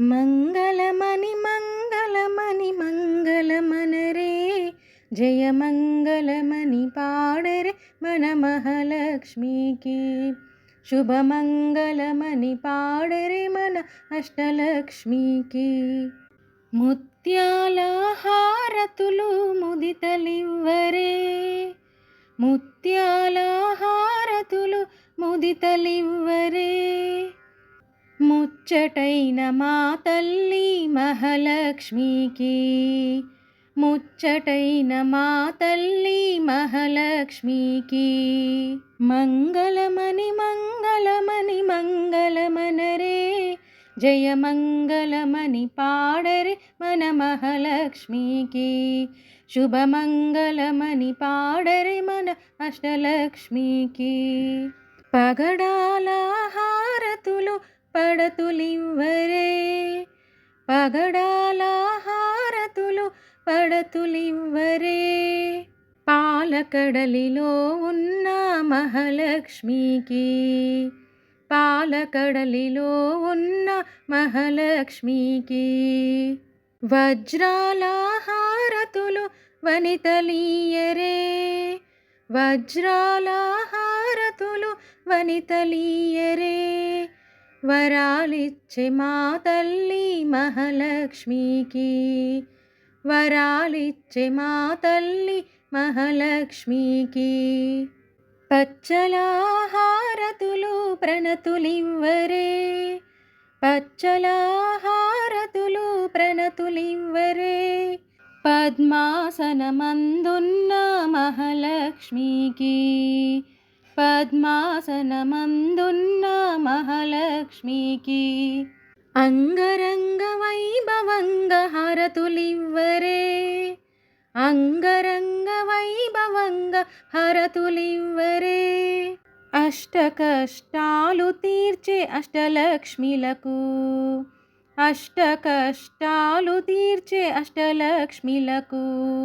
మంగళమణి మంగళమణి మంగళమనరే జయ మంగళమణి పాడరే మన మహాలక్ష్మికి. శుభమంగళమణి పాడరే మన అష్టలక్ష్మికి. ముత్యాల హారతులు ముదితలివ్వరే ముత్యాల హారతులు ముదితలివ్వరే. ముచ్చటైన మా తల్లి మహాలక్ష్మికి. ముచ్చటైన మా తల్లి మహాలక్ష్మికి. మంగళమని మంగళమని మంగళమనరే జయ మంగళమని పాడరే మన మహాలక్ష్మికి. శుభమంగళమని పాడరే మన అష్టలక్ష్మికి. పగడాల హారతులు పడతులివ్వరే. పగడాల హారతులు పడతులివ్వరే. పాలకడలిలో ఉన్న మహాలక్ష్మికి పాలకడలిలో ఉన్న మహాలక్ష్మికి వజ్రాల హారతులు వనితలీయరే. వజ్రాల హారతులు వనితలీయరే. వరాలిచ్చే మా తల్లి మహాలక్ష్మికి. వరాలిచ్చే మా తల్లి మహాలక్ష్మికి. పచ్చలాహారతులు ప్రణతులివ్వరే. పచ్చలాహారతులు ప్రణతులివ్వరే. పద్మాసనమందున్న మహాలక్ష్మికి. పద్మాసనమందున్న మహాలక్ష్మి మహాలక్ష్మికి అంగరంగ వైభవంగ హరతులివ్వరే. అంగరంగ వైభవంగ హరతులివ్వరే. అష్ట కష్టాలు తీర్చే అష్టలక్ష్మిలకు. అష్ట కష్టాలు తీర్చే అష్టలక్ష్మిలకు.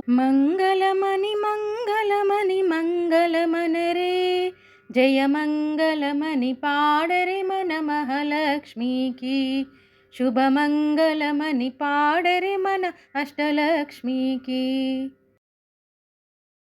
మంగళమణి మంగళమణి జయ పాడరి మన మహాలక్ష్మికి. శుభమంగళమని పాడరి మన అష్టలక్ష్మికి.